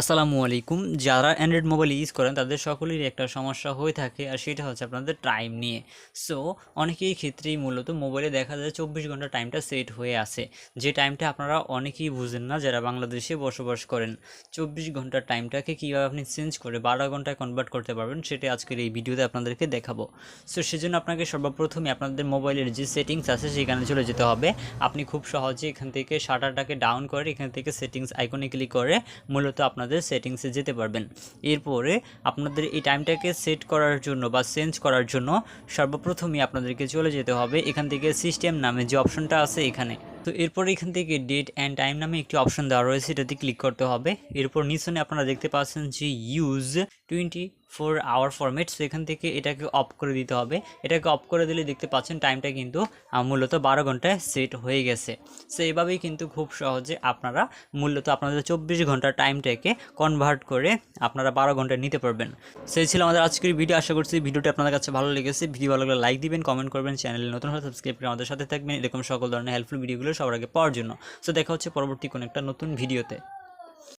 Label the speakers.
Speaker 1: আসসালামু আলাইকুম। যারা অ্যান্ড্রয়েড মোবাইল ইউজ করেন, তাদের সকলেরই একটা সমস্যা হয়ে থাকে, আর সেটা হচ্ছে আপনাদের টাইম নিয়ে। সো অনেকেই ক্ষেত্রেই মূলত মোবাইলে দেখা যায় চব্বিশ ঘণ্টা টাইমটা সেট হয়ে আছে। যে টাইমটা আপনারা অনেকেই বুঝেন না, যারা বাংলাদেশে বসবাস করেন। চব্বিশ ঘণ্টার টাইমটাকে কীভাবে আপনি চেঞ্জ করে বারো ঘন্টায় কনভার্ট করতে পারবেন, সেটা আজকের এই ভিডিওতে আপনাদেরকে দেখাবো। সো সেজন্য আপনাকে সর্বপ্রথমে আপনাদের মোবাইলের যে সেটিংস আছে, সেখানে চলে যেতে হবে। আপনি খুব সহজে এখান থেকে শাটারটাকে ডাউন করে, এখান থেকে সেটিংস আইকনে ক্লিক করে মূলত আপনাদের সেটিংসে যেতে পারবেন। এরপরে আপনাদের এই টাইমটাকে সেট করার জন্য বা চেঞ্জ করার জন্য সর্বপ্রথমে আপনাদেরকে চলে যেতে হবে এখান থেকে সিস্টেম নামে যে অপশনটা আছে এখানে। তো এরপর এখান থেকে ডেট অ্যান্ড টাইম নামে একটি অপশন দেওয়া রয়েছে, এটাতে ক্লিক করতে হবে। এরপর নিচনে আপনারা দেখতে পাচ্ছেন যে use twenty four hour format so এখান থেকে এটাকে অফ করে দিতে হবে। এটাকে অফ করে দিলে দেখতে পাচ্ছেন টাইমটা কিন্তু মূলত বারো ঘন্টায় সেট হয়ে গেছে। সো এভাবেই কিন্তু খুব সহজে আপনারা মূলত আপনাদের চব্বিশ ঘণ্টার টাইমটাকে কনভার্ট করে আপনারা বারো ঘন্টায় নিতে পারবেন। সেই ছিল আমাদের আজকের ভিডিও আশা করছি ভিডিওটি আপনাদের কাছে ভালো লেগেছে। ভিডিও ভালো লাগলে লাইক দিবেন কমেন্ট করবেন চ্যানেলে নতুন হলে সাবস্ক্রাইব করে আমাদের সাথে থাকবেন। এরকম সকল ধরনের হেল্পফুল ভিডিওগুলো সবার আগে পাওয়ার জন্য। সো দেখা হচ্ছে পরবর্তী কোনো একটা নতুন ভিডিওতে